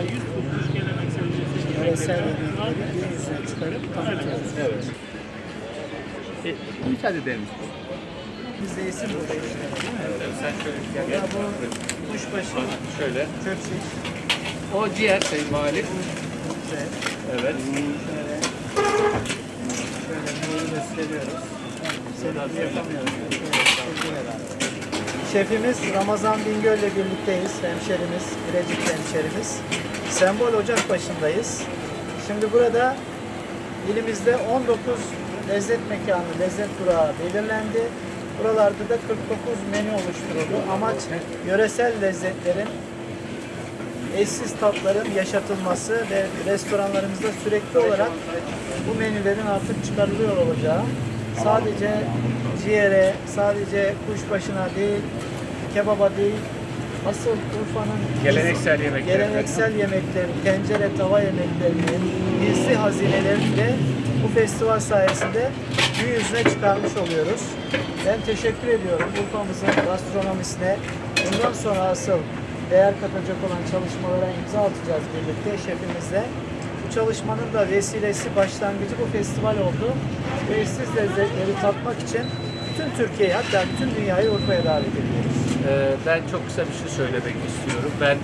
yüz tutmuş geleneksel Yöresel yemekleri var. çıkarıp tanıtıyoruz. Evet. E, müsaade eder misin? Bizde isim burada işte. Evet, sen şöyle gel. Ya bu kuşbaşı, Şöyle. çöp O ciğer sayın güzel. Evet. Şöyle, gösteriyoruz. Yapamıyoruz. Şefimiz Ramazan Bingöl ile birlikteyiz. Hemşerimiz, Bilecik hemşerimiz. Sembol Ocak başındayız. Şimdi burada ilimizde 19 lezzet mekanı, lezzet durağı belirlendi. Buralarda da 49 menü oluşturuldu. Amaç yöresel lezzetlerin eşsiz tatların yaşatılması ve restoranlarımızda sürekli olarak bu menülerin artık çıkarılıyor olacağı. Sadece ciğere, sadece kuşbaşına değil, kebaba değil, asıl Urfa'nın Geleneksel yemekler. geleneksel yemeklerin, tencere tava yemeklerinin gizli hazinelerini de bu festival sayesinde gün yüzüne çıkarmış oluyoruz. Ben teşekkür ediyorum Urfa'mızın gastronomisine. Bundan sonra asıl değer katacak olan çalışmalara imza atacağız birlikte şefimizle. Bu çalışmanın da vesilesi, başlangıcı bu festival oldu. Ve eşsiz lezzetleri tatmak için bütün Türkiye'yi hatta bütün dünyayı Urfa'ya davet ediyoruz. Ee, ben çok kısa bir şey söylemek istiyorum. Ben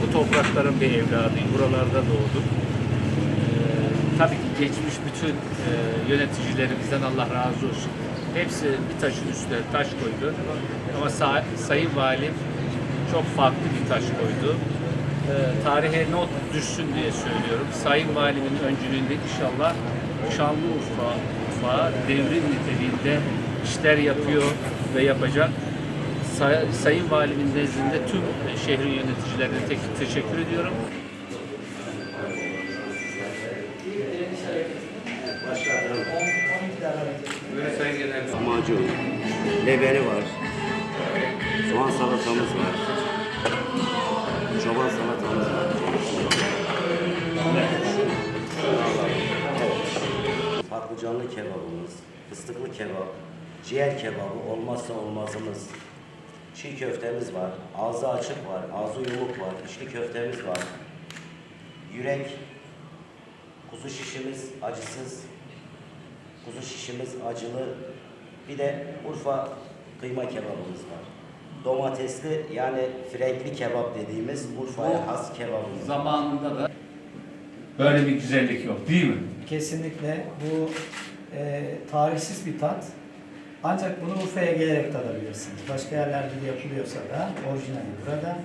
bu toprakların bir evladıyım. Buralarda doğdum. Ee, tabii ki geçmiş bütün e, yöneticilerimizden Allah razı olsun. Hepsi bir taşın üstüne taş koydu. Ama sa- Sayın Valim çok farklı bir taş koydu. Ee, tarihe not düşsün diye söylüyorum. Sayın Valimin öncülüğünde inşallah Şanlıurfa Urfa devrim niteliğinde işler yapıyor ve yapacak. Say- Sayın Valimin nezdinde tüm şehrin yöneticilerine tek teşekkür ediyorum. Lahmacun, leberi var, soğan salatamız var, çoban salatamız var. Patlıcanlı kebabımız, fıstıklı kebap, ciğer kebabı olmazsa olmazımız. Çiğ köftemiz var, ağzı açık var, ağzı yumuk var, içli köftemiz var. Yürek, kuzu şişimiz acısız, Kuzu şişimiz acılı. Bir de Urfa kıyma kebabımız var. Domatesli yani frenkli kebap dediğimiz Urfa'ya has kebabımız. Zamanında da böyle bir güzellik yok değil mi? Kesinlikle bu e, tarihsiz bir tat. Ancak bunu Urfa'ya gelerek tadabilirsiniz. Başka yerlerde de yapılıyorsa da orijinali burada.